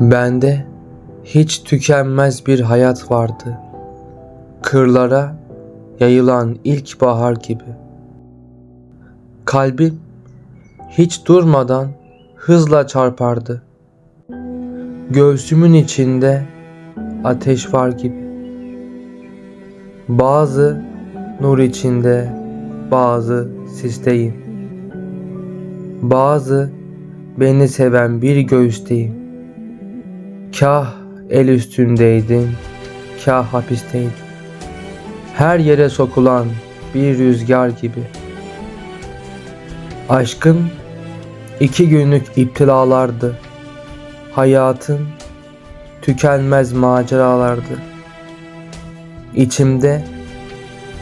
Bende hiç tükenmez bir hayat vardı. Kırlara yayılan ilk bahar gibi. Kalbim hiç durmadan hızla çarpardı. Göğsümün içinde ateş var gibi. Bazı nur içinde, bazı sisteyim. Bazı beni seven bir göğüsteyim. Kah el üstündeydim, kah hapisteydim. Her yere sokulan bir rüzgar gibi. Aşkım iki günlük iptilalardı. Hayatın tükenmez maceralardı. İçimde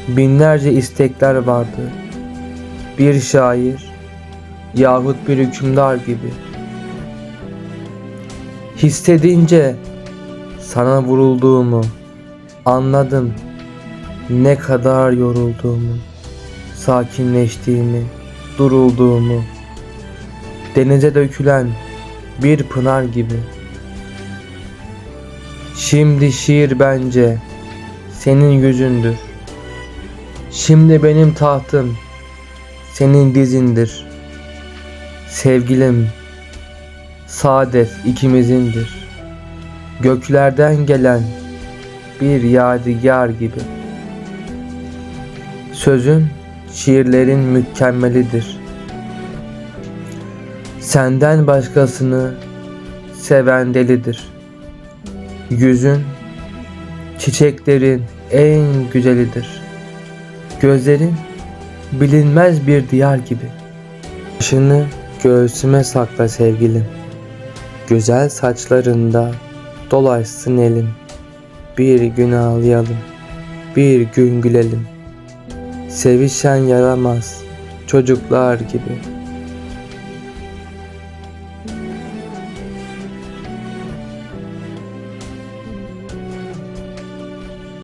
binlerce istekler vardı. Bir şair yahut bir hükümdar gibi. Hissedince sana vurulduğumu anladım. Ne kadar yorulduğumu, sakinleştiğimi, durulduğumu. Denize dökülen bir pınar gibi. Şimdi şiir bence senin yüzündür. Şimdi benim tahtım senin dizindir. Sevgilim, saadet ikimizindir. Göklerden gelen bir yadigar gibi. Sözün şiirlerin mükemmelidir. Senden başkasını seven delidir. Yüzün çiçeklerin en güzelidir. Gözlerin bilinmez bir diyar gibi. Başını göğsüme sakla sevgilim. Güzel saçlarında dolaşsın elim. Bir gün ağlayalım, bir gün gülelim. Sevişen yaramaz çocuklar gibi.